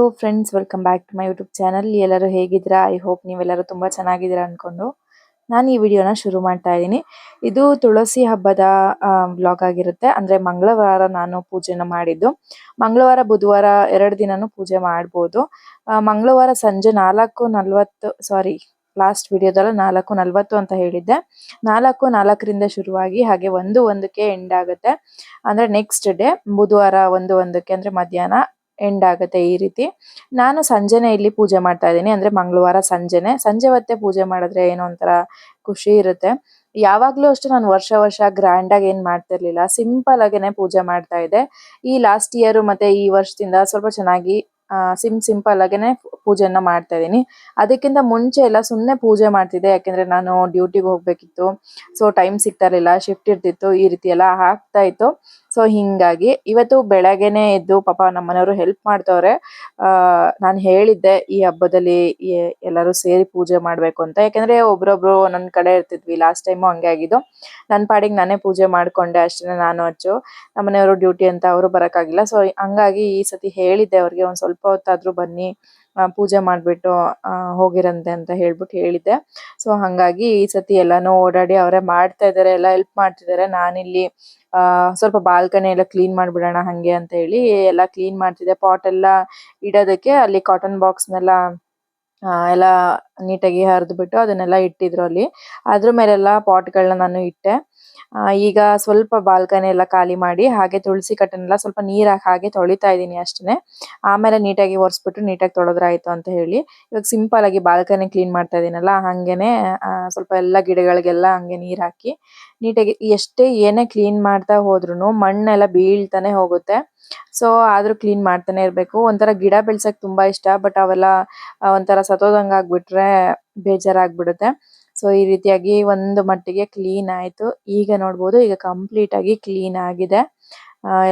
Hello friends welcome back to my YouTube channel ಎಲ್ಲರೂ ಹೇಗಿದ್ದೀರಾ? I hope ನೀವೆಲ್ಲರೂ ತುಂಬ ಚೆನ್ನಾಗಿದ್ದೀರಾ ಅಂದ್ಕೊಂಡು ನಾನು ಈ ವಿಡಿಯೋನ ಶುರು ಮಾಡ್ತಾ ಇದ್ದೀನಿ. ಇದು ತುಳಸಿ ಹಬ್ಬದ ಬ್ಲಾಗ್ ಆಗಿರುತ್ತೆ. ಅಂದರೆ ಮಂಗಳವಾರ ನಾನು ಪೂಜೆನ ಮಾಡಿದ್ದು. ಮಂಗಳವಾರ, ಬುಧವಾರ ಎರಡು ದಿನನೂ ಪೂಜೆ ಮಾಡ್ಬೋದು. ಮಂಗಳವಾರ ಸಂಜೆ ನಾಲ್ಕು ನಲ್ವತ್ತು ಸಾರಿ ಲಾಸ್ಟ್ ವಿಡಿಯೋದಲ್ಲ ನಾಲ್ಕು ನಲ್ವತ್ತು ಅಂತ ಹೇಳಿದ್ದೆ. ನಾಲ್ಕು ನಾಲ್ಕರಿಂದ ಶುರುವಾಗಿ ಹಾಗೆ ಒಂದು ಒಂದಕ್ಕೆ ಎಂಡ್ ಆಗುತ್ತೆ. ಅಂದ್ರೆ ನೆಕ್ಸ್ಟ್ ಡೇ ಬುಧವಾರ ಒಂದು ಒಂದಕ್ಕೆ, ಅಂದ್ರೆ ಮಧ್ಯಾಹ್ನ ಎಂಡ್ ಆಗುತ್ತೆ ಈ ರೀತಿ. ನಾನು ಸಂಜೆನೆ ಇಲ್ಲಿ ಪೂಜೆ ಮಾಡ್ತಾ ಇದ್ದೀನಿ. ಅಂದ್ರೆ ಮಂಗಳವಾರ ಸಂಜೆನೆ. ಸಂಜೆ ಹೊತ್ತೆ ಪೂಜೆ ಮಾಡಿದ್ರೆ ಏನೋ ಒಂಥರ ಖುಷಿ ಇರುತ್ತೆ. ಯಾವಾಗ್ಲೂ ಅಷ್ಟೇ ನಾನು ವರ್ಷ ವರ್ಷ ಗ್ರ್ಯಾಂಡ್ ಆಗಿ ಏನ್ ಮಾಡ್ತಿರ್ಲಿಲ್ಲ. ಸಿಂಪಲ್ ಆಗೇನೆ ಪೂಜೆ ಮಾಡ್ತಾ ಇದ್ದೆ. ಈ ಲಾಸ್ಟ್ ಇಯರ್ ಮತ್ತೆ ಈ ವರ್ಷದಿಂದ ಸ್ವಲ್ಪ ಚೆನ್ನಾಗಿ ಸಿಂ ಸಿಂಪಲ್ ಆಗೇನೆ ಪೂಜೆನ ಮಾಡ್ತಾ ಇದ್ದೀನಿ. ಅದಕ್ಕಿಂತ ಮುಂಚೆ ಎಲ್ಲ ಸುಮ್ಮನೆ ಪೂಜೆ ಮಾಡ್ತಿದ್ದೆ. ಯಾಕೆಂದ್ರೆ ನಾನು ಡ್ಯೂಟಿಗೆ ಹೋಗ್ಬೇಕಿತ್ತು. ಸೊ ಟೈಮ್ ಸಿಗ್ತಾ ಇರಲಿಲ್ಲ. ಶಿಫ್ಟ್ ಇರ್ತಿತ್ತು. ಈ ರೀತಿ ಎಲ್ಲ ಆಗ್ತಾ ಇತ್ತು. ಸೊ ಹಿಂಗಾಗಿ ಇವತ್ತು ಬೆಳಗ್ಗೆನೆ ಎದ್ದು ಪಾಪ ನಮ್ಮನೆಯವರು ಹೆಲ್ಪ್ ಮಾಡ್ತವ್ರೆ. ನಾನು ಹೇಳಿದ್ದೆ ಈ ಹಬ್ಬದಲ್ಲಿ ಎಲ್ಲರೂ ಸೇರಿ ಪೂಜೆ ಮಾಡ್ಬೇಕು ಅಂತ. ಯಾಕಂದ್ರೆ ಒಬ್ರೊಬ್ರು ಒಂದೊಂದ್ ಕಡೆ ಇರ್ತಿದ್ವಿ. ಲಾಸ್ಟ್ ಟೈಮು ಹಂಗೆ ಆಗಿದ್ದು. ನನ್ನ ಪಾಡಿಗೆ ನಾನೇ ಪೂಜೆ ಮಾಡ್ಕೊಂಡೆ ಅಷ್ಟೇ ನಾನು, ಅಚ್ಚು. ನಮ್ಮನೆಯವರು ಡ್ಯೂಟಿ ಅಂತ ಅವರು ಬರಕ್ಕಾಗಿಲ್ಲ. ಸೊ ಹಂಗಾಗಿ ಈ ಸತಿ ಹೇಳಿದ್ದೆ ಅವ್ರಿಗೆ ಒಂದ್ ಸ್ವಲ್ಪ ಹೊತ್ತಾದ್ರೂ ಬನ್ನಿ. ಪೂಜೆ ಮಾಡ್ಬಿಟ್ಟು ಹೋಗಿರಂತೆ ಅಂತ ಹೇಳ್ಬಿಟ್ಟು ಹೇಳಿದ್ದೆ. ಸೊ ಹಂಗಾಗಿ ಈ ಸತಿ ಎಲ್ಲಾನು ಓಡಾಡಿ ಅವರೇ ಮಾಡ್ತಾ ಇದಾರೆ ಎಲ್ಲ ಹೆಲ್ಪ್ ಮಾಡ್ತಿದಾರೆ. ನಾನಿಲ್ಲಿ ಆ ಸ್ವಲ್ಪ ಬಾಲ್ಕನಿ ಎಲ್ಲ ಕ್ಲೀನ್ ಮಾಡ್ಬಿಡೋಣ ಹಂಗೆ ಅಂತ ಹೇಳಿ ಎಲ್ಲ ಕ್ಲೀನ್ ಮಾಡ್ತಿದ್ದೆ. ಪಾಟ್ ಎಲ್ಲ ಇಡೋದಕ್ಕೆ ಅಲ್ಲಿ ಕಾಟನ್ ಬಾಕ್ಸ್ನೆಲ್ಲ ಆ, ಎಲ್ಲ ನೀಟಾಗಿ ಹರಿದ್ಬಿಟ್ಟು ಅದನ್ನೆಲ್ಲ ಇಟ್ಟಿದ್ರು ಅಲ್ಲಿ. ಅದ್ರ ಮೇಲೆಲ್ಲ ಪಾಟ್ಗಳನ್ನ ನಾನು ಇಟ್ಟೆ. ಆ, ಈಗ ಸ್ವಲ್ಪ ಬಾಲ್ಕನಿ ಎಲ್ಲ ಖಾಲಿ ಮಾಡಿ ಹಾಗೆ ತುಳಸಿ ಕಟ್ಟನ್ನೆಲ್ಲ ಸ್ವಲ್ಪ ನೀರ್ ಹಾಕಿ ಹಾಗೆ ತೊಳಿತಾ ಇದ್ದೀನಿ ಅಷ್ಟೇ ಆಮೇಲೆ ನೀಟಾಗಿ ಒರೆಸ್ಬಿಟ್ಟು ನೀಟಾಗಿ ತೊಳೆದ್ರಾಯ್ತು ಅಂತ ಹೇಳಿ. ಇವಾಗ ಸಿಂಪಲ್ ಆಗಿ ಬಾಲ್ಕನಿ ಕ್ಲೀನ್ ಮಾಡ್ತಾ ಇದೀನಲ್ಲ ಹಂಗೇನೆ ಸ್ವಲ್ಪ ಎಲ್ಲ ಗಿಡಗಳಿಗೆಲ್ಲ ಹಂಗೆ ನೀರ್ ಹಾಕಿ ನೀಟಾಗಿ ಎಷ್ಟೇ ಏನೇ ಕ್ಲೀನ್ ಮಾಡ್ತಾ ಹೋದ್ರುನು ಮಣ್ಣೆಲ್ಲ ಬೀಳ್ತಾನೆ ಹೋಗುತ್ತೆ. ಸೊ ಆದ್ರೂ ಕ್ಲೀನ್ ಮಾಡ್ತಾನೆ ಇರ್ಬೇಕು. ಒಂಥರ ಗಿಡ ಬೆಳ್ಸಕ್ ತುಂಬಾ ಇಷ್ಟ ಬಟ್ ಅವೆಲ್ಲ ಒಂಥರ ಸತೋದಂಗ್ ಆಗ್ಬಿಟ್ರೆ ಬೇಜಾರಾಗ್ಬಿಡುತ್ತೆ. ಸೊ ಈ ರೀತಿಯಾಗಿ ಒಂದು ಮಟ್ಟಿಗೆ ಕ್ಲೀನ್ ಆಯ್ತು. ಈಗ ನೋಡಬಹುದು ಈಗ ಕಂಪ್ಲೀಟ್ ಆಗಿ ಕ್ಲೀನ್ ಆಗಿದೆ.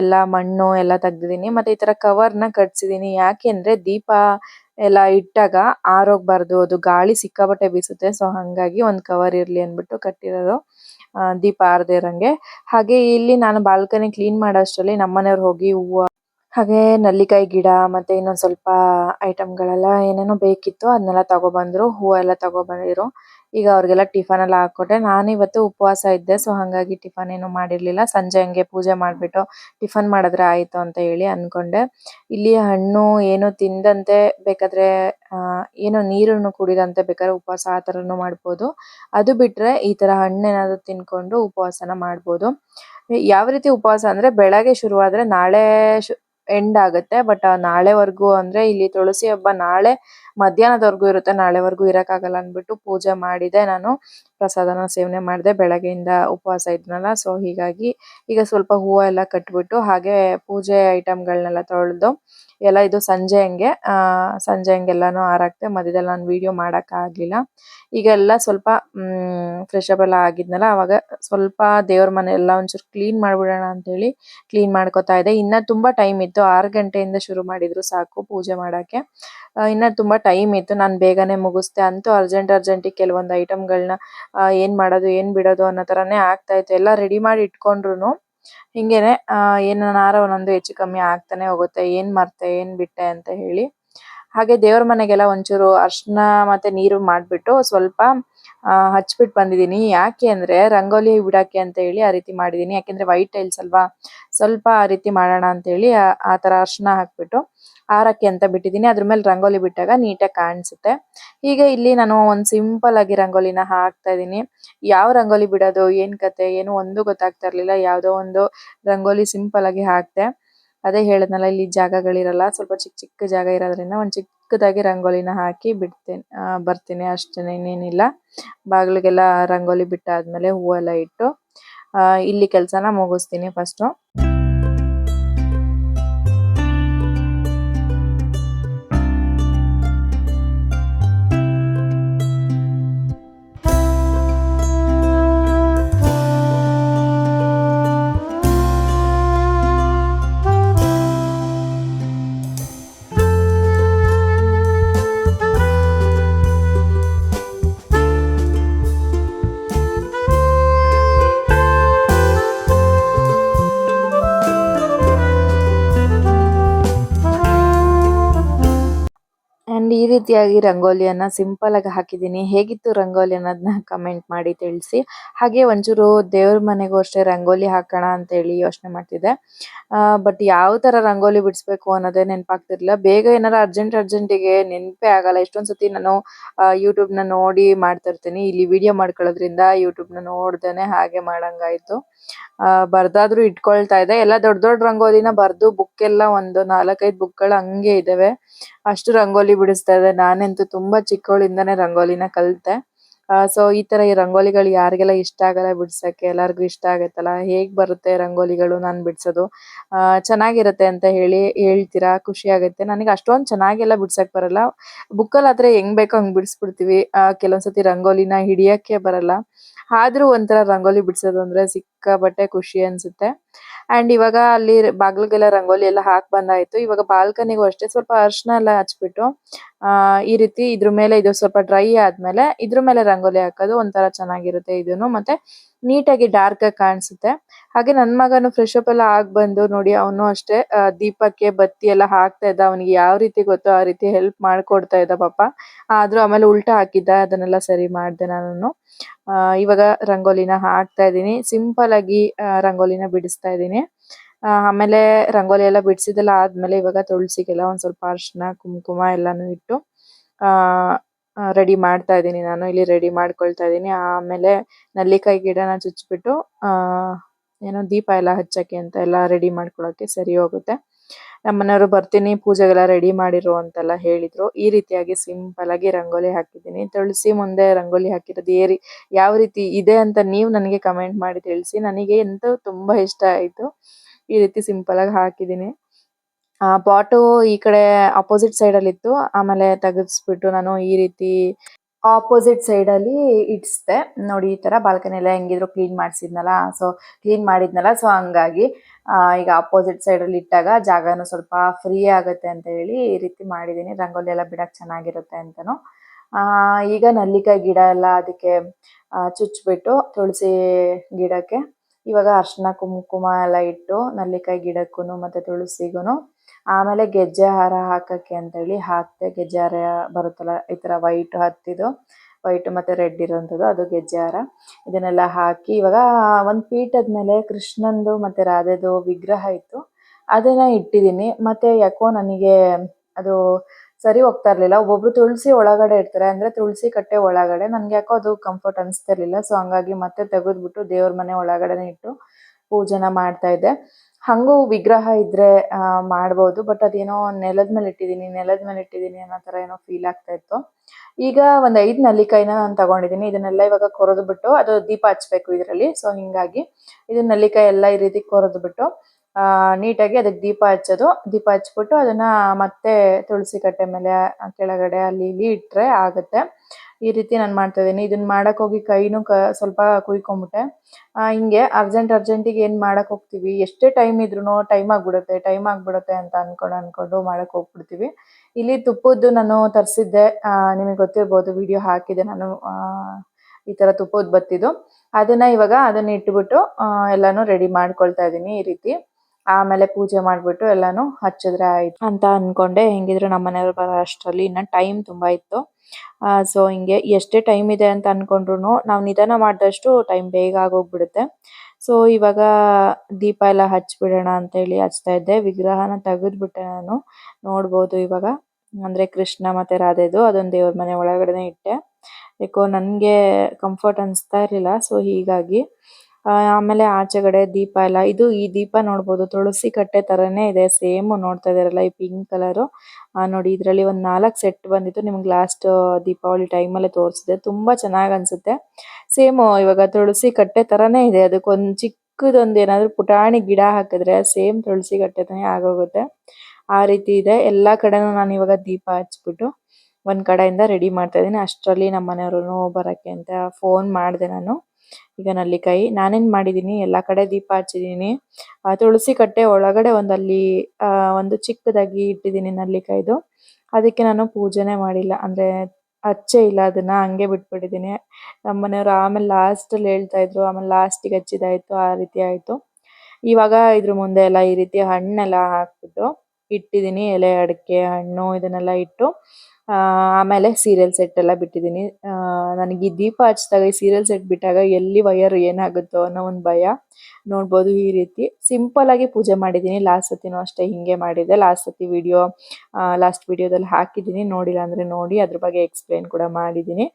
ಎಲ್ಲ ಮಣ್ಣು ಎಲ್ಲ ತೆಗ್ದಿದೀನಿ ಮತ್ತೆ ಈ ತರ ಕವರ್ನ ಕಟ್ಸಿದೀನಿ. ಯಾಕೆ ಅಂದ್ರೆ ದೀಪ ಎಲ್ಲ ಇಟ್ಟಾಗ ಆರೋಗ್ಬಾರ್ದು ಅದು ಗಾಳಿ ಸಿಕ್ಕಾಪಟ್ಟೆ ಬೀಸುತ್ತೆ. ಸೊ ಹಂಗಾಗಿ ಒಂದು ಕವರ್ ಇರ್ಲಿ ಅನ್ಬಿಟ್ಟು ಕಟ್ಟಿರೋದು ದೀಪ ಆರದೇ ಇರಂಗೆ. ಹಾಗೆ ಇಲ್ಲಿ ನಾನು ಬಾಲ್ಕನಿ ಕ್ಲೀನ್ ಮಾಡೋಷ್ಟರಲ್ಲಿ ನಮ್ಮನೆಯವ್ರು ಹೋಗಿ ಹೂವು, ಹಾಗೆ ನಲ್ಲಿಕಾಯಿ ಗಿಡ, ಮತ್ತೆ ಇನ್ನೊಂದ್ ಸ್ವಲ್ಪ ಐಟಮ್ಗಳೆಲ್ಲ ಏನೇನೋ ಬೇಕಿತ್ತು ಅದನ್ನೆಲ್ಲ ತಗೊಬಂದ್ರು. ಹೂವು ಎಲ್ಲ ತಗೊಬಂದಿರು. ಈಗ ಅವ್ರಿಗೆಲ್ಲ ಟಿಫನ್ ಎಲ್ಲ ಹಾಕೊಟ್ಟೆ ನಾನು ಇವತ್ತು ಉಪವಾಸ ಇದ್ದೆ ಸೊ ಹಂಗಾಗಿ ಟಿಫನ್ ಏನು ಮಾಡಿರ್ಲಿಲ್ಲ. ಸಂಜೆ ಹಂಗೆ ಪೂಜೆ ಮಾಡ್ಬಿಟ್ಟು ಟಿಫನ್ ಮಾಡಿದ್ರೆ ಆಯ್ತು ಅಂತ ಹೇಳಿ ಅನ್ಕೊಂಡೆ. ಇಲ್ಲಿ ಹಣ್ಣು ಏನು ತಿಂದಂತೆ ಬೇಕಾದ್ರೆ ಏನೋ ನೀರನ್ನು ಕುಡಿದಂತೆ ಬೇಕಾದ್ರೆ ಉಪವಾಸ ಆ ಥರನೂ ಮಾಡ್ಬೋದು. ಅದು ಬಿಟ್ರೆ ಈ ತರ ಹಣ್ಣೇನಾದ್ರು ತಿನ್ಕೊಂಡು ಉಪವಾಸನ ಮಾಡ್ಬೋದು. ಯಾವ ರೀತಿ ಉಪವಾಸ ಅಂದ್ರೆ ಬೆಳಗ್ಗೆ ಶುರುವಾದ್ರೆ ನಾಳೆ ಎಂಡ್ ಆಗುತ್ತೆ. ಬಟ್ ನಾಳೆವರೆಗೂ ಅಂದ್ರೆ ಇಲ್ಲಿ ತುಳಸಿ ಹಬ್ಬ ನಾಳೆ ಮಧ್ಯಾಹ್ನದವರೆಗೂ ಇರುತ್ತೆ, ನಾಳೆವರೆಗೂ ಇರಕ್ಕಾಗಲ್ಲ ಅಂದ್ಬಿಟ್ಟು ಪೂಜೆ ಮಾಡಿದೆ ನಾನು. ಪ್ರಸಾದನ ಸೇವನೆ ಮಾಡಿದೆ, ಬೆಳಗ್ಗೆಯಿಂದ ಉಪವಾಸ ಇದ್ನಲ್ಲ ಸೊ ಹೀಗಾಗಿ ಈಗ ಸ್ವಲ್ಪ ಹೂವು ಎಲ್ಲ ಕಟ್ಬಿಟ್ಟು ಹಾಗೆ ಪೂಜೆ ಐಟಮ್ಗಳನ್ನೆಲ್ಲ ತೊಳೆದು, ಎಲ್ಲ ಇದು ಸಂಜೆ ಹಂಗೆ ಸಂಜೆ ಹಂಗೆ ಎಲ್ಲಾನು ಆರಾಕ್ತೆ, ಮಧ್ಯದಲ್ಲಿ ನಾನು ವಿಡಿಯೋ ಮಾಡೋಕ್ಕಾಗಲಿಲ್ಲ. ಆಗ್ಲಿಲ್ಲ ಈಗ ಎಲ್ಲ ಸ್ವಲ್ಪ ಫ್ರೆಶ್ ಅಪ್ ಎಲ್ಲ ಆಗಿದ್ನಲ್ಲ ಅವಾಗ ಸ್ವಲ್ಪ ದೇವ್ರ ಮನೆ ಎಲ್ಲ ಒಂಚೂರು ಕ್ಲೀನ್ ಮಾಡ್ಬಿಡೋಣ ಅಂತ ಹೇಳಿ ಕ್ಲೀನ್ ಮಾಡ್ಕೋತಾ ಇದೆ ಇನ್ನ ತುಂಬಾ ಟೈಮ್ ಇತ್ತು, ಆರು ಗಂಟೆಯಿಂದ ಶುರು ಮಾಡಿದ್ರು ಸಾಕು ಪೂಜೆ ಮಾಡೋಕ್ಕೆ. ಇನ್ನ ತುಂಬಾ ಟೈಮ್ ಇತ್ತು, ನಾನು ಬೇಗನೆ ಮುಗಿಸ್ದೆ ಅಂತೂ ಅರ್ಜೆಂಟ್ ಅರ್ಜೆಂಟಿಗೆ ಕೆಲವೊಂದು ಐಟಮ್ಗಳನ್ನ ಏನ್ ಮಾಡೋದು, ಏನ್ ಬಿಡೋದು ಅನ್ನೋ ತರಾನೇ ಆಗ್ತಾ ಇತ್ತು. ಎಲ್ಲ ರೆಡಿ ಮಾಡಿ ಇಟ್ಕೊಂಡ್ರುನು ಹಿಂಗೇನೆ, ಆ ಏನನಾರ ಒಂದೊಂದು ಹೆಚ್ಚು ಕಮ್ಮಿ ಆಗ್ತಾನೆ ಹೋಗುತ್ತೆ, ಏನ್ ಮರ್ತೆ, ಏನ್ ಬಿಟ್ಟೆ ಅಂತ ಹೇಳಿ. ಹಾಗೆ ದೇವ್ರ ಮನೆಗೆಲ್ಲ ಒಂಚೂರು ಅರ್ಶನ ಮತ್ತೆ ನೀರು ಮಾಡ್ಬಿಟ್ಟು ಸ್ವಲ್ಪ ಹಚ್ಬಿಟ್ಟು ಬಂದಿದೀನಿ ಯಾಕೆ ಅಂದ್ರೆ ರಂಗೋಲಿ ಬಿಡಕ್ಕೆ ಅಂತ ಹೇಳಿ ಆ ರೀತಿ ಮಾಡಿದೀನಿ ಯಾಕೆಂದ್ರೆ ವೈಟ್ ಟೈಲ್ಸ್ ಅಲ್ವಾ, ಸ್ವಲ್ಪ ಆ ರೀತಿ ಮಾಡೋಣ ಅಂತ ಹೇಳಿ ಆ ತರ ಅರ್ಶನ ಹಾಕ್ಬಿಟ್ಟು ಆರಕ್ಕೆ ಅಂತ ಬಿಟ್ಟಿದ್ದೀನಿ. ಅದ್ರ ಮೇಲೆ ರಂಗೋಲಿ ಬಿಟ್ಟಾಗ ನೀಟಾಗಿ ಕಾಣಿಸುತ್ತೆ. ಈಗ ಇಲ್ಲಿ ನಾನು ಒಂದು ಸಿಂಪಲ್ ಆಗಿ ರಂಗೋಲಿನ ಹಾಕ್ತಾ ಇದ್ದೀನಿ. ಯಾವ ರಂಗೋಲಿ ಬಿಡೋದು, ಏನ್ ಕತೆ, ಏನು ಒಂದು ಗೊತ್ತಾಗ್ತಾ ಇರ್ಲಿಲ್ಲ. ಯಾವುದೋ ಒಂದು ರಂಗೋಲಿ ಸಿಂಪಲ್ ಆಗಿ ಹಾಕ್ದೆ. ಅದೇ ಹೇಳದ್ನಲ್ಲ, ಇಲ್ಲಿ ಜಾಗಗಳಿರಲ್ಲ ಸ್ವಲ್ಪ ಚಿಕ್ಕ ಚಿಕ್ಕ ಜಾಗ ಇರೋದ್ರಿಂದ ಒಂದ್ ಚಿಕ್ಕದಾಗಿ ರಂಗೋಲಿನ ಹಾಕಿ ಬಿಡ್ತೇನೆ ಬರ್ತೀನಿ. ಅಷ್ಟೇ ಇನ್ನೇನಿಲ್ಲ. ಬಾಗಿಲಿಗೆಲ್ಲ ರಂಗೋಲಿ ಬಿಟ್ಟಾದ್ಮೇಲೆ ಹೂವೆಲ್ಲ ಇಟ್ಟು ಇಲ್ಲಿ ಕೆಲಸನ ಮುಗಿಸ್ತೀನಿ ಫಸ್ಟು. ರೀತಿಯಾಗಿ ರಂಗೋಲಿಯನ್ನ ಸಿಂಪಲ್ ಆಗಿ ಹಾಕಿದೀನಿ ಹೇಗಿತ್ತು ರಂಗೋಲಿ ಅನ್ನೋದನ್ನ ಕಮೆಂಟ್ ಮಾಡಿ ತಿಳಿಸಿ. ಹಾಗೆ ಒಂಚೂರು ದೇವ್ರ ಮನೆಗೂ ಅಷ್ಟೇ ರಂಗೋಲಿ ಹಾಕೋಣ ಅಂತ ಹೇಳಿ ಯೋಚನೆ ಮಾಡ್ತಿದ್ದೆ. ಬಟ್ ಯಾವ ತರ ರಂಗೋಲಿ ಬಿಡಿಸ್ಬೇಕು ಅನ್ನೋದೇ ನೆನಪಾಗ್ತಿರ್ಲಿಲ್ಲ. ಬೇಗ ಏನಾರ ಅರ್ಜೆಂಟ್ ಅರ್ಜೆಂಟಿಗೆ ನೆನಪೇ ಆಗಲ್ಲ. ಎಷ್ಟೊಂದ್ ಸತಿ ನಾನು ಯೂಟ್ಯೂಬ್ನ ನೋಡಿ ಮಾಡ್ತಿರ್ತೀನಿ. ಇಲ್ಲಿ ವಿಡಿಯೋ ಮಾಡ್ಕೊಳ್ಳೋದ್ರಿಂದ ಯೂಟ್ಯೂಬ್ನ ನೋಡ್ದೇನೆ ಹಾಗೆ ಮಾಡಂಗಾಯ್ತು. ಆ, ಬರ್ದಾದ್ರು ಇಟ್ಕೊಳ್ತಾ ಇದೆ. ಎಲ್ಲ ದೊಡ್ಡ ದೊಡ್ಡ ರಂಗೋಲಿನ ಬರ್ದು ಬುಕ್ ಎಲ್ಲ ಒಂದು ನಾಲ್ಕೈದು ಬುಕ್ಗಳು ಹಂಗೆ ಇದಾವೆ. ಅಷ್ಟು ರಂಗೋಲಿ ಬಿಡಿಸ್ತಾ ಇದೆ. ನಾನಂತೂ ತುಂಬಾ ಚಿಕ್ಕವಳಿಂದಾನೆ ರಂಗೋಲಿನ ಕಲ್ತೆ. ಸೊ ಈ ತರ ಈ ರಂಗೋಲಿಗಳು ಯಾರಿಗೆಲ್ಲ ಇಷ್ಟ ಆಗಲ್ಲ ಬಿಡ್ಸಕ್ಕೆ, ಎಲ್ಲರಿಗೂ ಇಷ್ಟ ಆಗತ್ತಲ್ಲ, ಹೇಗ್ ಬರುತ್ತೆ ರಂಗೋಲಿಗಳು ನಾನ್ ಬಿಡ್ಸೋದು? ಆ, ಚೆನ್ನಾಗಿರುತ್ತೆ ಅಂತ ಹೇಳಿ ಹೇಳ್ತೀರಾ? ಖುಷಿ ಆಗುತ್ತೆ. ನನಗೆ ಅಷ್ಟೊಂದ್ ಚೆನ್ನಾಗೆಲ್ಲ ಬಿಡ್ಸಕ್ ಬರಲ್ಲ. ಬುಕ್ಕಲ್ಲಿ ಆದ್ರೆ ಹೆಂಗ್ ಬೇಕೋ ಹಂಗ್ ಬಿಡಿಸ್ಬಿಡ್ತೀವಿ. ಆ, ಕೆಲವೊಂದ್ಸತಿ ರಂಗೋಲಿನ ಹಿಡಿಯಕ್ಕೆ ಬರಲ್ಲ. ಆದ್ರೂ ಒಂಥರ ರಂಗೋಲಿ ಬಿಡ್ಸೋದು ಅಂದ್ರೆ ಸಿಕ್ಕಾಪಟ್ಟೆ ಖುಷಿ ಅನ್ಸುತ್ತೆ. ಅಂಡ್ ಇವಾಗ ಅಲ್ಲಿ ಬಾಗ್ಲಿಗೆಲ್ಲ ರಂಗೋಲಿ ಎಲ್ಲ ಹಾಕ್ ಬಂದಾಯ್ತು. ಇವಾಗ ಬಾಲ್ಕನಿಗೂ ಅಷ್ಟೇ ಸ್ವಲ್ಪ ಅರ್ಶನ ಎಲ್ಲ ಹಚ್ಬಿಟ್ಟು, ಆ, ಈ ರೀತಿ ಇದ್ರ ಮೇಲೆ ಇದು ಸ್ವಲ್ಪ ಡ್ರೈ ಆದ್ಮೇಲೆ ಇದ್ರ ಮೇಲೆ ರಂಗೋಲಿ ಹಾಕೋದು ಒಂಥರ ಚೆನ್ನಾಗಿರುತ್ತೆ ಇದೂನು. ಮತ್ತೆ ನೀಟಾಗಿ ಡಾರ್ಕ್ ಆಗಿ ಕಾಣಿಸುತ್ತೆ. ಹಾಗೆ ನನ್ ಮಗನು ಫ್ರೆಶ್ ಅಪ್ ಎಲ್ಲ ಆಗ್ ಬಂದು ನೋಡಿ, ಅವನು ಅಷ್ಟೇ ದೀಪಕ್ಕೆ ಬತ್ತಿ ಎಲ್ಲ ಹಾಕ್ತಾ ಇದ್ದ. ಅವನಿಗೆ ಯಾವ ರೀತಿ ಗೊತ್ತೋ ಆ ರೀತಿ ಹೆಲ್ಪ್ ಮಾಡ್ಕೊಡ್ತಾ ಇದ್ದ ಪಾಪ. ಆದ್ರೂ ಆಮೇಲೆ ಉಲ್ಟಾ ಹಾಕಿದ್ದ, ಅದನ್ನೆಲ್ಲ ಸರಿ ಮಾಡ್ದೆ ನಾನು ಇವಾಗ ರಂಗೋಲಿನ ಹಾಕ್ತಾ ಇದೀನಿ ಸಿಂಪಲ್ ಆಗಿ ರಂಗೋಲಿನ ಬಿಡಿಸ್ತಾ ಇದೀನಿ ಆ, ಆಮೇಲೆ ರಂಗೋಲಿ ಎಲ್ಲ ಬಿಡಿಸಿದೆಲ್ಲ ಆದ್ಮೇಲೆ ಇವಾಗ ತುಳಸಿಗೆಲ್ಲ ಒಂದ್ ಸ್ವಲ್ಪ ಅರಿಶಿನ ಕುಂಕುಮ ಎಲ್ಲಾನು ಇಟ್ಟು ಆ ರೆಡಿ ಮಾಡ್ತಾ ಇದ್ದೀನಿ ನಾನು. ಇಲ್ಲಿ ರೆಡಿ ಮಾಡ್ಕೊಳ್ತಾ ಇದ್ದೀನಿ. ಆಮೇಲೆ ನಲ್ಲಿಕಾಯಿ ಗಿಡನ ಚುಚ್ಚಿಬಿಟ್ಟು ಆ ಏನೋ ದೀಪ ಎಲ್ಲ ಹಚ್ಚಕ್ಕೆ ಅಂತ ಎಲ್ಲ ರೆಡಿ ಮಾಡ್ಕೊಳಕ್ಕೆ ಸರಿ ಹೋಗುತ್ತೆ. ನಮ್ಮನೆಯವರು ಬರ್ತೀನಿ, ಪೂಜೆಗೆಲ್ಲ ರೆಡಿ ಮಾಡಿರು ಅಂತೆಲ್ಲ ಹೇಳಿದ್ರು. ಈ ರೀತಿಯಾಗಿ ಸಿಂಪಲ್ ಆಗಿ ರಂಗೋಲಿ ಹಾಕಿದ್ದೀನಿ. ತುಳಸಿ ಮುಂದೆ ರಂಗೋಲಿ ಹಾಕಿರೋದು ಏರಿ ಯಾವ ರೀತಿ ಇದೆ ಅಂತ ನೀವು ನನಗೆ ಕಮೆಂಟ್ ಮಾಡಿ ತಿಳಿಸಿ. ನನಗೆ ಅಂತೂ ತುಂಬಾ ಇಷ್ಟ ಆಯ್ತು. ಈ ರೀತಿ ಸಿಂಪಲ್ ಆಗಿ ಹಾಕಿದ್ದೀನಿ. ಆ ಪಾಟು ಈ ಕಡೆ ಅಪೋಸಿಟ್ ಸೈಡ್ ಅಲ್ಲಿ ಇತ್ತು ಆಮೇಲೆ ತೆಗೆಸ್ಬಿಟ್ಟು ನಾನು ಈ ರೀತಿ ಆಪೋಸಿಟ್ ಸೈಡ್ ಅಲ್ಲಿ ನೋಡಿ, ಈ ತರ ಬಾಲ್ಕನಿ ಎಲ್ಲ ಹೆಂಗಿದ್ರು ಕ್ಲೀನ್ ಮಾಡಿಸಿದ್ನಲ್ಲ. ಸೊ ಕ್ಲೀನ್ ಮಾಡಿದ್ನಲ್ಲ. ಸೊ ಹಂಗಾಗಿ ಈಗ ಆಪೋಸಿಟ್ ಸೈಡ್ ಅಲ್ಲಿ ಇಟ್ಟಾಗ ಜಾಗನು ಸ್ವಲ್ಪ ಫ್ರೀ ಆಗುತ್ತೆ ಅಂತ ಹೇಳಿ ಈ ರೀತಿ ಮಾಡಿದೀನಿ. ರಂಗೋಲಿ ಎಲ್ಲ ಬಿಡಕ್ ಚೆನ್ನಾಗಿರುತ್ತೆ ಅಂತಾನು. ಈಗ ನಲ್ಲಿಕಾಯಿ ಗಿಡ ಎಲ್ಲ ಅದಕ್ಕೆ ಚುಚ್ಚಿಬಿಟ್ಟು ಚುಚ್ಬಿಟ್ಟು ತುಳಸಿ ಗಿಡಕ್ಕೆ ಇವಾಗ ಅರ್ಶಿನ, ಕುಂಕುಮ ಎಲ್ಲ ಇಟ್ಟು ನಲ್ಲಿಕಾಯಿ ಗಿಡಕ್ಕೂ ಮತ್ತೆ ತುಳಸಿಗೂನು ಆಮೇಲೆ ಗೆಜ್ಜೆ ಹಾರ ಹಾಕಕ್ಕೆ ಅಂತ ಹೇಳಿ ಹಾಕ್ದೆ ಗೆಜ್ಜೆ ಹಾರ ಬರುತ್ತಲ್ಲ, ಈ ಥರ ವೈಟ್ ಹತ್ತಿದು ವೈಟ್ ಮತ್ತು ರೆಡ್ ಇರೋಂಥದ್ದು ಅದು ಗೆಜ್ಜೆ ಹಾರ. ಇದನ್ನೆಲ್ಲ ಹಾಕಿ ಇವಾಗ ಒಂದು ಪೀಠದ ಮೇಲೆ ಕೃಷ್ಣಂದು ಮತ್ತು ರಾಧೆದು ವಿಗ್ರಹ ಇತ್ತು. ಅದನ್ನು ಇಟ್ಟಿದ್ದೀನಿ. ಮತ್ತು ಯಾಕೋ ನನಗೆ ಅದು ಸರಿ ಹೋಗ್ತಾ ಇರಲಿಲ್ಲ. ಒಬ್ಬೊಬ್ರು ತುಳಸಿ ಒಳಗಡೆ ಇರ್ತಾರೆ ಅಂದರೆ ತುಳಸಿ ಕಟ್ಟೆ ಒಳಗಡೆ. ನನಗೆ ಯಾಕೋ ಅದು ಕಂಫರ್ಟ್ ಅನಿಸ್ತಿರ್ಲಿಲ್ಲ. ಸೊ ಹಂಗಾಗಿ ಮತ್ತೆ ತೆಗೆದ್ಬಿಟ್ಟು ದೇವ್ರ ಮನೆ ಒಳಗಡೆನೇ ಇಟ್ಟು ಪೂಜೆನ ಮಾಡ್ತಾ ಇದ್ದೆ. ಹಂಗೂ ವಿಗ್ರಹ ಇದ್ರೆ ಆ, ಮಾಡ್ಬೋದು ಬಟ್ ಅದೇನೋ ನೆಲದ ಮೇಲೆ ಇಟ್ಟಿದೀನಿ ನೆಲದ ಮೇಲೆ ಇಟ್ಟಿದೀನಿ ಅನ್ನೋ ತರ ಏನೋ ಫೀಲ್ ಆಗ್ತಾ ಇತ್ತು. ಈಗ ಒಂದ್ ಐದು ನಲ್ಲಿಕಾಯಿನ ನಾನು ತಗೊಂಡಿದೀನಿ ಇದನ್ನೆಲ್ಲ ಇವಾಗ ಕೊರೆದು ಬಿಟ್ಟು ಅದು ದೀಪ ಹಚ್ಬೇಕು ಇದರಲ್ಲಿ ಸೊ ಹಿಂಗಾಗಿ ಇದು ನಲ್ಲಿಕಾಯಿ ಎಲ್ಲ ಈ ರೀತಿ ಕೊರೆದು ಬಿಟ್ಟು ನೀಟಾಗಿ ಅದಕ್ಕೆ ದೀಪ ಹಚ್ಚೋದು. ದೀಪ ಹಚ್ಬಿಟ್ಟು ಅದನ್ನು ಮತ್ತೆ ತುಳಸಿ ಕಟ್ಟೆ ಮೇಲೆ ಕೆಳಗಡೆ ಅಲ್ಲಿ ಇಲ್ಲಿ ಇಟ್ಟರೆ ಆಗುತ್ತೆ. ಈ ರೀತಿ ನಾನು ಮಾಡ್ತಾ ಇದ್ದೀನಿ. ಇದನ್ನ ಮಾಡಕ್ ಹೋಗಿ ಕೈನೂ ಕ, ಸ್ವಲ್ಪ ಕುಯ್ಕೊಂಬಿಟ್ಟೆ. ಹಿಂಗೆ ಅರ್ಜೆಂಟ್ ಅರ್ಜೆಂಟಿಗೆ ಏನು ಮಾಡೋಕೆ ಹೋಗ್ತೀವಿ? ಎಷ್ಟೇ ಟೈಮ್ ಇದ್ರೂ ಟೈಮ್ ಆಗಿಬಿಡುತ್ತೆ ಟೈಮ್ ಆಗಿಬಿಡುತ್ತೆ ಅಂತ ಅಂದ್ಕೊಂಡು ಅಂದ್ಕೊಂಡು ಮಾಡೋಕೆ ಹೋಗ್ಬಿಡ್ತೀವಿ. ಇಲ್ಲಿ ತುಪ್ಪದ್ದು ನಾನು ತರಿಸಿದ್ದೆ. ನಿಮಗೆ ಗೊತ್ತಿರ್ಬೋದು ವಿಡಿಯೋ ಹಾಕಿದೆ ನಾನು. ಈ ಥರ ತುಪ್ಪದ್ದು ಬತ್ತಿದ್ದು ಅದನ್ನು ಇವಾಗ ಅದನ್ನ ಇಟ್ಬಿಟ್ಟು ಎಲ್ಲಾನು ರೆಡಿ ಮಾಡ್ಕೊಳ್ತಾ ಇದ್ದೀನಿ ಈ ರೀತಿ. ಆಮೇಲೆ ಪೂಜೆ ಮಾಡ್ಬಿಟ್ಟು ಎಲ್ಲಾನು ಹಚ್ಚಿದ್ರೆ ಆಯ್ತು. ಅಂತ ಅನ್ಕೊಂಡೆ. ಹೆಂಗಿದ್ರು ನಮ್ಮ ಮನೆಯವ್ರು ಬರೋ ಅಷ್ಟರಲ್ಲಿ ಇನ್ನ ಟೈಮ್ ತುಂಬಾ ಇತ್ತು. ಸೊ ಹಿಂಗೆ ಎಷ್ಟೇ ಟೈಮ್ ಇದೆ ಅಂತ ಅನ್ಕೊಂಡ್ರು ನಾವು ನಿಧಾನ ಮಾಡಿದಷ್ಟು ಟೈಮ್ ಬೇಗ ಆಗೋಗ್ಬಿಡುತ್ತೆ. ಸೊ ಇವಾಗ ದೀಪ ಎಲ್ಲ ಹಚ್ಬಿಡೋಣ ಅಂತ ಹೇಳಿ ಹಚ್ತಾ ಇದ್ದೆ. ವಿಗ್ರಹನ ತೆಗೆದ್ಬಿಟ್ಟೆ ನಾನು. ನೋಡ್ಬೋದು ಇವಾಗ. ಅಂದ್ರೆ ಕೃಷ್ಣ ಮತ್ತೆ ರಾಧೆದು ಅದೊಂದು ದೇವ್ರ ಮನೆ ಒಳಗಡೆನೆ ಇಟ್ಟೆ. ಯಾಕೋ ನನ್ಗೆ ಕಂಫರ್ಟ್ ಅನ್ಸ್ತಾ ಇರ್ಲಿಲ್ಲ. ಸೊ ಹೀಗಾಗಿ ಆ, ಆಮೇಲೆ ಆಚೆಗಡೆ ದೀಪ ಎಲ್ಲ ಇದು ಈ ದೀಪ ನೋಡಬಹುದು ತುಳಸಿ ಕಟ್ಟೆ ತರನೇ ಇದೆ ಸೇಮ್ ನೋಡ್ತಾ ಇದ್ದೀರಲ್ಲ ಈ ಪಿಂಕ್ ಕಲರ್ ನೋಡಿ ಇದರಲ್ಲಿ ಒಂದ್ ನಾಲ್ಕ್ ಸೆಟ್ ಬಂದಿತ್ತು ನಿಮಗೆ ಲಾಸ್ಟ್ ದೀಪಾವಳಿ ಟೈಮ್ ಅಲ್ಲಿ ತೋರಿಸಿದೆ ತುಂಬಾ ಚೆನ್ನಾಗಿ ಅನ್ಸುತ್ತೆ. ಸೇಮ್ ಇವಾಗ ತುಳಸಿ ಕಟ್ಟೆ ತರನೇ ಇದೆ ಅದಕ್ಕೊಂದ್ ಚಿಕ್ಕದೊಂದು ಏನಾದ್ರು ಪುಟಾಣಿ ಗಿಡ ಹಾಕಿದ್ರೆ ಸೇಮ್ ತುಳಸಿ ಕಟ್ಟೆ ತಾನೇ ಆಗೋಗುತ್ತೆ. ಆ ರೀತಿ ಇದೆ ಎಲ್ಲಾ ಕಡೆನೂ ನಾನು ಇವಾಗ ದೀಪ ಹಚ್ಬಿಟ್ಟು ಒಂದ್ ಕಡೆಯಿಂದ ರೆಡಿ ಮಾಡ್ತಾ ಇದ್ದೀನಿ. ಅಷ್ಟರಲ್ಲಿ ನಮ್ಮ ಮನೆಯವ್ರು ಬರಕ್ಕೆ ಅಂತ ಫೋನ್ ಮಾಡ್ದೆ ನಾನು. ಈಗ ನಲ್ಲಿಕಾಯಿ ನಾನೇನ್ ಮಾಡಿದೀನಿ, ಎಲ್ಲಾ ಕಡೆ ದೀಪ ಹಚ್ಚಿದೀನಿ. ಆ, ತುಳಸಿ ಕಟ್ಟೆ ಒಳಗಡೆ ಒಂದಲ್ಲಿ ಆ, ಒಂದು ಚಿಕ್ಕದಾಗಿ ಇಟ್ಟಿದೀನಿ ನಲ್ಲಿಕಾಯ್ದು ಅದಕ್ಕೆ ನಾನು ಪೂಜೆನೆ ಮಾಡಿಲ್ಲ, ಅಂದ್ರೆ ಹಚ್ಚೇ ಇಲ್ಲ ಅದನ್ನ, ಹಂಗೆ ಬಿಟ್ಬಿಟ್ಟಿದೀನಿ. ನಮ್ಮ ಮನೆಯವ್ರು ಆಮೇಲೆ ಲಾಸ್ಟ್ ಅಲ್ಲಿ ಹೇಳ್ತಾ ಇದ್ರು, ಆಮೇಲೆ ಲಾಸ್ಟಿಗೆ ಹಚ್ಚಿದಾಯ್ತು, ಆ ರೀತಿ ಆಯ್ತು. ಇವಾಗ ಇದ್ರ ಮುಂದೆ ಎಲ್ಲ ಈ ರೀತಿ ಹಣ್ಣೆಲ್ಲ ಹಾಕ್ಬಿಟ್ಟು ಇಟ್ಟಿದೀನಿ, ಎಲೆ, ಅಡಿಕೆ, ಹಣ್ಣು ಇದನ್ನೆಲ್ಲ ಇಟ್ಟು. ಆಮೇಲೆ ಸೀರಿಯಲ್ ಸೆಟ್ ಎಲ್ಲ ಬಿಟ್ಟಿದ್ದೀನಿ. ನನಗೆ ಈ ದೀಪ ಹಚ್ಚಿದಾಗ, ಈ ಸೀರಿಯಲ್ ಸೆಟ್ ಬಿಟ್ಟಾಗ ಎಲ್ಲಿ ವಯರ್ ಏನಾಗುತ್ತೋ ಅನ್ನೋ ಒಂದು ಭಯ ನೋಡ್ಬೋದು ಈ ರೀತಿ. ಸಿಂಪಲ್ ಆಗಿ ಪೂಜೆ ಮಾಡಿದ್ದೀನಿ. ಲಾಸ್ಟ್ ಸತಿನೂ ಅಷ್ಟೇ ಹಿಂಗೆ ಮಾಡಿದ್ದೆ ಲಾಸ್ಟ್ ಸತಿ ವಿಡಿಯೋ ಲಾಸ್ಟ್ ವಿಡಿಯೋದಲ್ಲಿ ಹಾಕಿದ್ದೀನಿ. ನೋಡಿಲ್ಲ ಅಂದರೆ ನೋಡಿ, ಅದ್ರ ಬಗ್ಗೆ ಎಕ್ಸ್ಪ್ಲೇನ್ ಕೂಡ ಮಾಡಿದ್ದೀನಿ.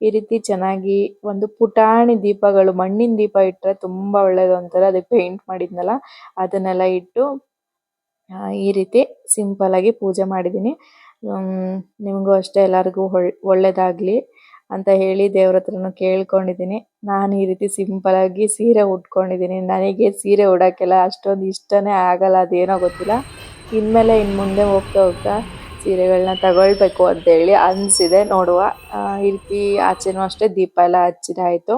ಈ ರೀತಿ ಚೆನ್ನಾಗಿ ಒಂದು ಪುಟಾಣಿ ದೀಪಗಳು, ಮಣ್ಣಿನ ದೀಪ ಇಟ್ಟರೆ ತುಂಬ ಒಳ್ಳೆಯದು ಅಂತಾರೆ. ಅದಕ್ಕೆ ಪೇಂಟ್ ಮಾಡಿದ್ನಲ್ಲ, ಅದನ್ನೆಲ್ಲ ಇಟ್ಟು ಈ ರೀತಿ ಸಿಂಪಲ್ ಆಗಿ ಪೂಜೆ ಮಾಡಿದ್ದೀನಿ. ನಿಮಗೂ ಅಷ್ಟೇ ಎಲ್ಲರಿಗೂ ಒಳ್ಳೆಯದಾಗಲಿ ಅಂತ ಹೇಳಿ ದೇವ್ರ ಹತ್ರನೂ ಕೇಳ್ಕೊಂಡಿದ್ದೀನಿ. ನಾನು ಈ ರೀತಿ ಸಿಂಪಲ್ ಸೀರೆ ಉಟ್ಕೊಂಡಿದ್ದೀನಿ. ನನಗೆ ಸೀರೆ ಉಡೋಕ್ಕೆಲ್ಲ ಅಷ್ಟೊಂದು ಇಷ್ಟನೇ ಆಗಲ್ಲ, ಅದೇನೋ ಗೊತ್ತಿಲ್ಲ. ಇನ್ಮೇಲೆ ಇನ್ನು ಮುಂದೆ ಹೋಗ್ತಾ ಹೋಗ್ತಾ ಸೀರೆಗಳನ್ನ ತಗೊಳ್ಬೇಕು ಅಂತೇಳಿ ಅನಿಸಿದೆ. ನೋಡುವ. ಈ ರೀತಿ ಆಚೆನೂ ಅಷ್ಟೇ ದೀಪ ಎಲ್ಲ ಹಚ್ಚಿದಾಯಿತು.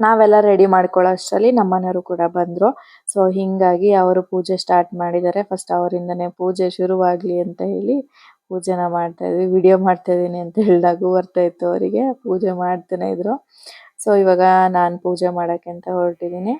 ನಾವೆಲ್ಲ ರೆಡಿ ಮಾಡ್ಕೊಳ್ಳೋ ಅಷ್ಟರಲ್ಲಿ ನಮ್ಮ ಮನೆಯವರು ಕೂಡ ಬಂದರು. ಸೊ ಹಿಂಗಾಗಿ ಅವರು ಪೂಜೆ ಸ್ಟಾರ್ಟ್ ಮಾಡಿದ್ದಾರೆ. ಫಸ್ಟ್ ಅವರಿಂದನೇ ಪೂಜೆ ಶುರುವಾಗಲಿ ಅಂತ ಹೇಳಿ ಪೂಜೆನ ಮಾಡ್ತಾ ಇದ್ವಿ ವಿಡಿಯೋ ಮಾಡ್ತಾ ಇದೀನಿ ಅಂತ ಹೇಳಿದಾಗೂ ಬರ್ತಾ ಇತ್ತು ಅವರಿಗೆ, ಪೂಜೆ ಮಾಡ್ತಾನೆ ಇದ್ರು. ಸೊ ಇವಾಗ ನಾನು ಪೂಜೆ ಮಾಡಕ್ಕೆ ಅಂತ ಹೊರಟಿದ್ದೀನಿ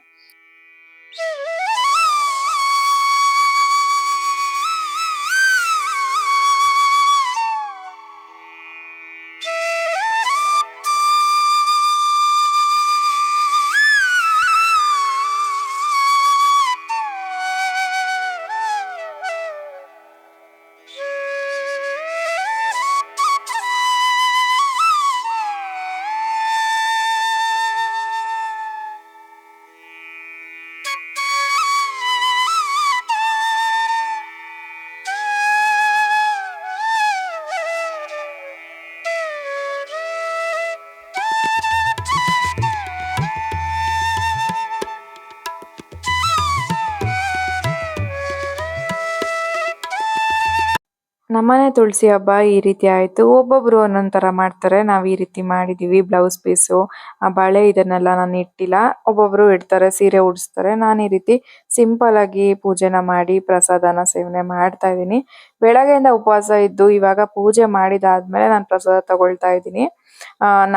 ನಮ್ಮನೆ ತುಳಸಿ ಹಬ್ಬ ಈ ರೀತಿ ಆಯ್ತು. ಒಬ್ಬೊಬ್ರು ಒಂದೊಂದ್ ತರ ಮಾಡ್ತಾರೆ. ನಾವ್ ಈ ರೀತಿ ಮಾಡಿದೀವಿ. ಬ್ಲೌಸ್ ಪೀಸು, ಆ ಬಳೆ ಇದನ್ನೆಲ್ಲ ನಾನು ಇಟ್ಟಿಲ್ಲ. ಒಬ್ಬೊಬ್ರು ಇಡ್ತಾರೆ, ಸೀರೆ ಉಡಿಸ್ತಾರೆ. ನಾನು ಈ ರೀತಿ ಸಿಂಪಲ್ ಆಗಿ ಪೂಜೆನ ಮಾಡಿ, ಪ್ರಸಾದನ ಸೇವನೆ ಮಾಡ್ತಾ ಇದೀನಿ ಬೆಳಗ್ಗೆಯಿಂದ ಉಪವಾಸ ಇದ್ದು ಇವಾಗ ಪೂಜೆ ಮಾಡಿದಾದ್ಮೇಲೆ ನಾನು ಪ್ರಸಾದ ತಗೊಳ್ತಾ ಇದ್ದೀನಿ.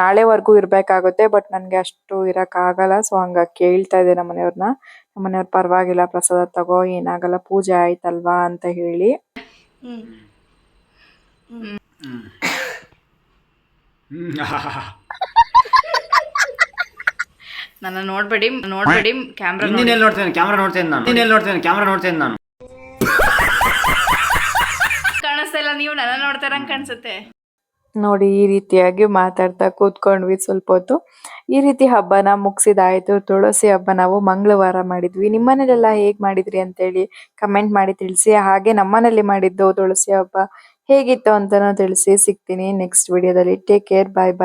ನಾಳೆವರೆಗೂ ಇರಬೇಕಾಗುತ್ತೆ, ಬಟ್ ನನಗೆ ಅಷ್ಟು ಇರೋಕ್ಕಾಗಲ್ಲ. ಸೊ ಹಂಗಾಗಿ ಕೇಳ್ತಾ ಇದ್ದೆ ನಮ್ಮ ಮನೆಯವ್ರನ್ನ ನಮ್ಮ ಮನೆಯವ್ರು ಪರವಾಗಿಲ್ಲ, ಪ್ರಸಾದ ತಗೋ, ಏನಾಗಲ್ಲ, ಪೂಜೆ ಆಯ್ತಲ್ವಾ ಅಂತ ಹೇಳಿ. ನನ್ನ ನೋಡ್ಬೇಡಿ ನೋಡ್ಬೇಡಿ ಕ್ಯಾಮ್ರಾ ಇನ್ನೇನು ನೋಡ್ತೇನೆ ಕ್ಯಾಮ್ರಾ ನೋಡ್ತೇನೆ ನಾನು. ಇನ್ನೇನು ನೋಡ್ತೇನೆ ಕ್ಯಾಮ್ರಾ ನೋಡ್ತೇನೆ ನಾನು. ಕಾಣಿಸ್ತಾ ಇಲ್ಲ ನೀವು ನನ್ನ ನೋಡ್ತಾರಂಗ್ ಕಾಣಿಸುತ್ತೆ. ನೋಡಿ ಈ ರೀತಿಯಾಗಿ ಮಾತಾಡ್ತಾ ಕೂತ್ಕೊಂಡ್ವಿ ಸ್ವಲ್ಪ ಹೊತ್ತು. ಈ ರೀತಿ ಹಬ್ಬನ ಮುಗಿಸಿದಾಯ್ತು. ತುಳಸಿ ಹಬ್ಬ ನಾವು ಮಂಗಳವಾರ ಮಾಡಿದ್ವಿ. ನಿಮ್ಮನೇಲೆಲ್ಲ ಹೇಗೆ ಮಾಡಿದ್ರಿ ಅಂತ ಹೇಳಿ ಕಮೆಂಟ್ ಮಾಡಿ ತಿಳಿಸಿ. ಹಾಗೆ ನಮ್ಮನೇಲಿ ಮಾಡಿದ್ದು ತುಳಸಿ ಹಬ್ಬ. ಹೇಗಿತ್ತು ಅಂತಾನೂ ತಿಳಿಸಿ ಸಿಗ್ತೀನಿ ನೆಕ್ಸ್ಟ್ ವಿಡಿಯೋದಲ್ಲಿ ಟೇಕ್ ಕೇರ್ ಬಾಯ್ ಬಾಯ್